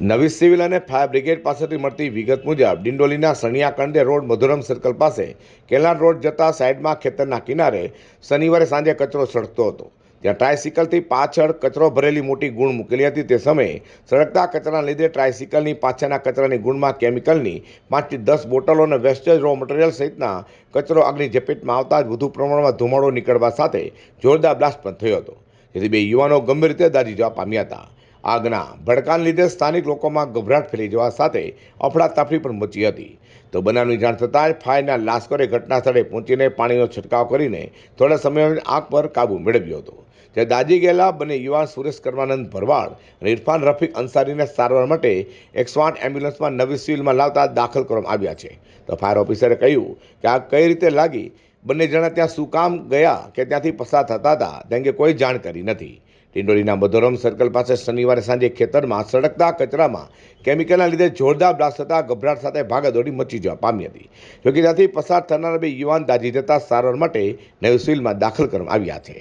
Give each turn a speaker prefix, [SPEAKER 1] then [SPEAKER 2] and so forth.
[SPEAKER 1] નવી સિવિલ અને fire brigade પાસેથી મળતી વિગત મુજબ ડિંડોલીના સણિયા કંડે રોડ મધુરમ સર્કલ પાસે કેલાન રોડ જતા સાઈડમાં ખેતરના કિનારે શનિવારે સાંજે કચરો સળગતો હતો. ત્યાં ટ્રાયસિકલથી પાછળ કચરો ભરેલી મોટી ગુણ મૂકેલી હતી. તે સમયે સળગતા કચરાના લીધે ટ્રાયસિકલની પાછળના કચરાની ગુણમાં કેમિકલની પાંચથી દસ બોટલો અને વેસ્ટેજ રો મટીરિયલ સહિતના કચરો આગની ઝપેટમાં આવતા જ વધુ પ્રમાણમાં ધુમાડો નીકળવા સાથે જોરદાર બ્લાસ્ટ પણ થયો હતો. જેથી બે યુવાનો ગંભીર રીતે દાજી જવા પામ્યા હતા. આગના ભડકાને લીધે સ્થાનિક લોકોમાં ગભરાટ ફેલી જવા સાથે અફડાતફડી પણ મચી હતી. તો બનાવની જાણ થતાં જ ફાયરના લાશ્કરે ઘટના સ્થળે પહોંચીને પાણીનો છંટકાવ કરીને થોડા સમયમાં આગ પર કાબૂ મેળવ્યો હતો. જે દાજી ગયેલા બંને યુવાન સુરેશ કરવાનંદ ભરવાડ અને ઇરફાન રફીક અંસારીને સારવાર માટે એકસો આઠ એમ્બ્યુલન્સમાં નવી સિવિલમાં લાવતા દાખલ કરવામાં આવ્યા છે. તો ફાયર ઓફિસરે કહ્યું કે આ કઈ રીતે લાગી બંને જણા ત્યાં શું કામ ગયા કે ત્યાંથી પસાર થતા હતા તે અંગે કોઈ જાણકારી નથી. ટિંડોલીના મધોરમ સર્કલ પાસે શનિવારે સાંજે ખેતરમાં સળગતા કચરામાં કેમિકલના લીધે જોરદાર બ્લાસ્ટ થતાં ગભરાટ સાથે ભાગાદોડી મચી જવા પામી હતી. જોકે ત્યાંથી પસાર થનારા બે યુવાન દાઝી જતા સારવાર માટે નવી દાખલ કરવામાં આવ્યા છે.